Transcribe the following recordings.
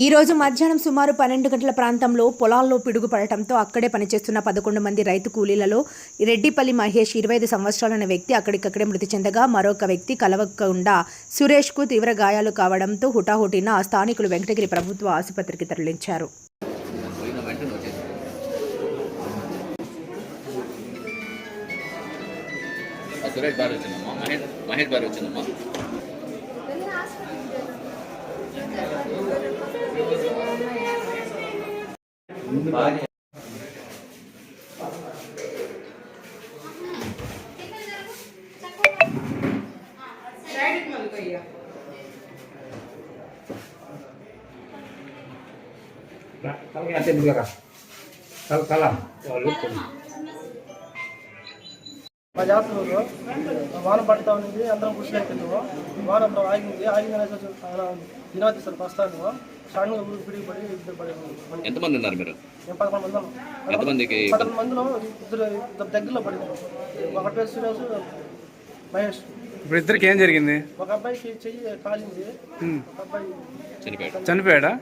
ఈ రోజు మధ్యాహ్నం సుమారు పన్నెండు గంటల ప్రాంతంలో పొలాల్లో పిడుగు పడటంతో అక్కడే పనిచేస్తున్న పదకొండు మంది రైతు కూలీలలో రెడ్డిపల్లి మహేష్ ఇరవై ఐదు సంవత్సరాలైన వ్యక్తి అక్కడికక్కడే మృతి చెందగా మరొక వ్యక్తి కలవకుండా సురేష్కు తీవ్ర గాయాలు కావడంతో హుటాహుటిన స్థానికులు వెంకటగిరి ప్రభుత్వ ఆసుపత్రికి తరలించారు. సురేష్ వచ్చిందమ్మా. Mahesh Mahesh Kalau kita tidak, kalau kalau, kalau మా జాతరలో వాన పడతా ఉంది అందరం కృషి అయిపోయిందో వాన అప్పుడు ఆగింది ఆగింది అనేసి ఆయన దినాతి సార్ సడన్గా ఊరికి పడి ఇద్దరు పడి ఎంతమంది ఉన్నారు మీరు? మేము పదకొండు మంది. ఎంతమందికి? పదకొండు మందిలో ఇద్దరు ఇద్దరు దగ్గరలో పడింది ఒక పేరు సురేష్ మహేష్. ఇప్పుడు ఇద్దరికి ఏం జరిగింది? ఒక అబ్బాయికి చెయ్యి కాలింది. ఒక అబ్బాయి చనిపోయాడు. చనిపోయాడా?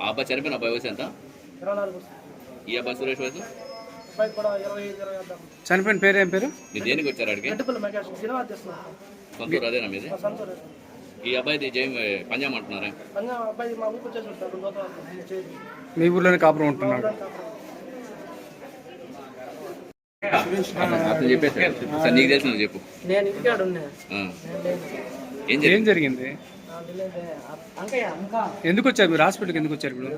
ఆ అబ్బాయి చనిపోయిన అబ్బాయి వయసు ఎంత? ఇరవై నాలుగు ఈ అబ్బాయి సురేష్ వయసు? చనిపోయిన పేరు ఏం పేరు? మీరు దేనికి వచ్చారు అడిగి? సొంతూరు అదేనా మీది? ఈ అబ్బాయిది జైమ్ పంజాబ్ అంటున్నారా? మా ఊర్లోనే కాపురం ఉంటున్నాడు. అతను సార్ నీకు తెలిసిన చెప్పు. ఏం ఏం జరిగింది? ఎందుకు వచ్చారు? మీరు హాస్పిటల్కి ఎందుకు వచ్చారు ఇప్పుడు?